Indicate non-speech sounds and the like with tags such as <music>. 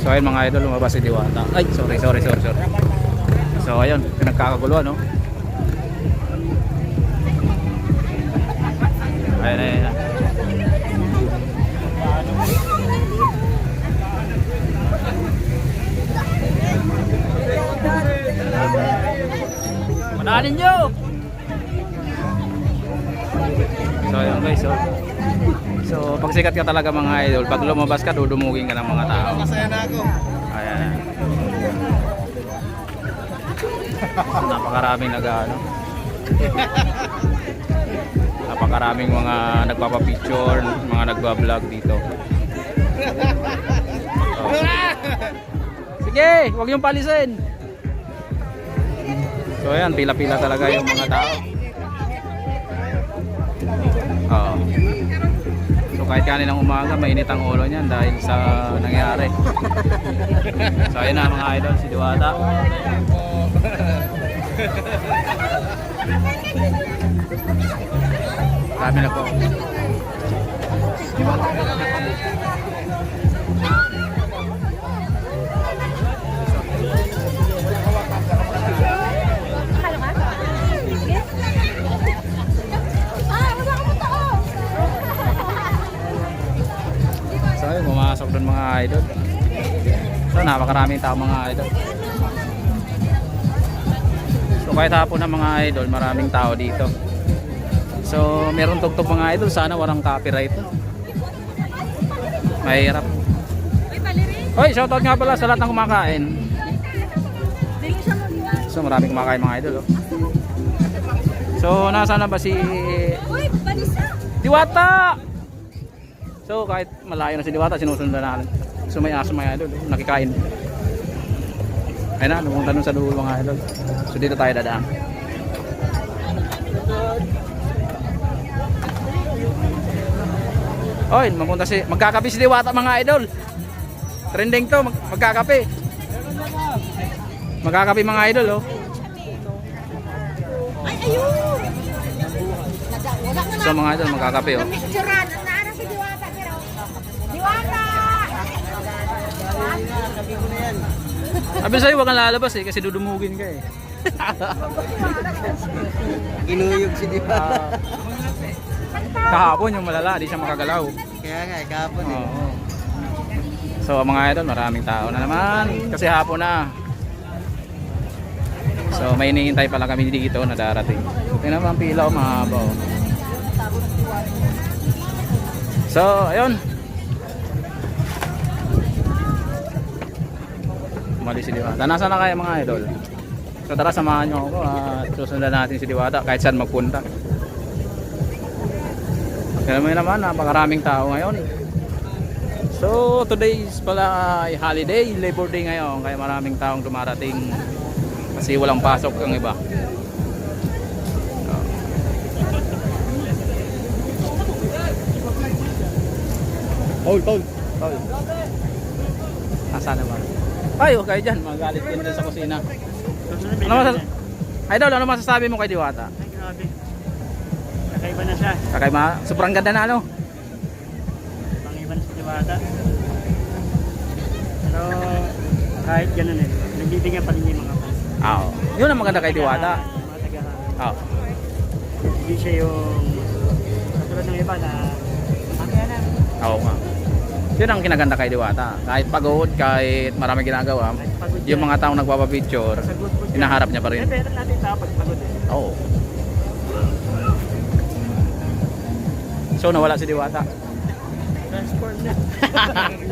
So ayun mga idol, lumabas si Diwata. Ay, sorry, sorry, sorry, sorry. So ayun, pinagkakaguluhan, no? Ayun, ayun, ayun. Mananin nyo! So ayun guys, so, so pag sikat ka talaga mga idol, pag lumabas ka, dudumugin ka ng mga tao. Masaya na ako. Ayan. Napakaraming nag ano. Napakaraming mga nagpapa-picture, mga nagba-vlog dito. Oh. Sige, huwag yung palisin. So ayan, pila-pila talaga yung mga tao. Oo. So kahit kaninang umaga, mainit ang ulo niyan dahil sa nangyari. So ayun na mga idol, si Diwata. Marami na po. Pumasok doon mga idol. So napakaraming tao mga idol. So kahit hapon na mga idol, maraming tao dito. So meron tugtog mga idol, sana walang copyright. Mahirap. Hoy, shoutout nga pala sa lahat ng kumakain. So maraming kumakain mga idol. Oh. So nasaan na ba si Diwata? So kahit malayo na si Diwata, sinusundan natin. So may aso mga idol, nakikain. Ayun na, pumunta dun sa dulo mga idol. So dito tayo dadaan. Oy, mapunta si magkakape si Diwata mga idol. Trending to, mag, magkakape. Magkakape mga idol oh. Ay, ayun! So mga idol, magkakape oh. Diwata! Sabi sa'yo, wag kang lalabas eh, kasi dudumugin ka eh. Inuyog si Diwata. Ah, kahapon yung malala, di siya makagalaw. Kaya nga, eh, kahapon eh. Oo. So mga idol, maraming tao na naman kasi hapon na. So may hinihintay pala kami dito na darating. Tingnan mo ang pila o mahaba oh. So ayun. Umalis si Diwata. Nasaan na kaya mga idol? So tara samahan nyo ako at susundan natin si Diwata kahit saan magpunta. Kaya mo naman, napakaraming tao ngayon. So, today is pala ay holiday, Labor Day ngayon. Kaya maraming taong dumarating kasi walang pasok ang iba. Hold, hold. Oh. Nasaan naman? Ay, kayo dyan. Magalit din sa kusina. Ano masas Idol, ano masasabi mo kay Diwata? Ay, grabe. Kakaiba na siya. Kakay ma, sobrang ganda na ano? Pangiba na si Diwata. Pero kahit ganun eh, nagbibigyan pa rin yung mga fans. Oo. Yun ang maganda kay Diwata. Mga tagahan. Oo. Hindi siya yung katulad ng iba na. Oo nga. Yun ang kinaganda kay Diwata. Kahit pagod, kahit marami ginagawa, Kahit pagod yung yan. mga taong nagpapapicture, Sagot dyan. hinaharap niya pa rin. Eh, pero natin tao pag pagod eh. Oo. So nawala si Diwata. Transform na. <laughs>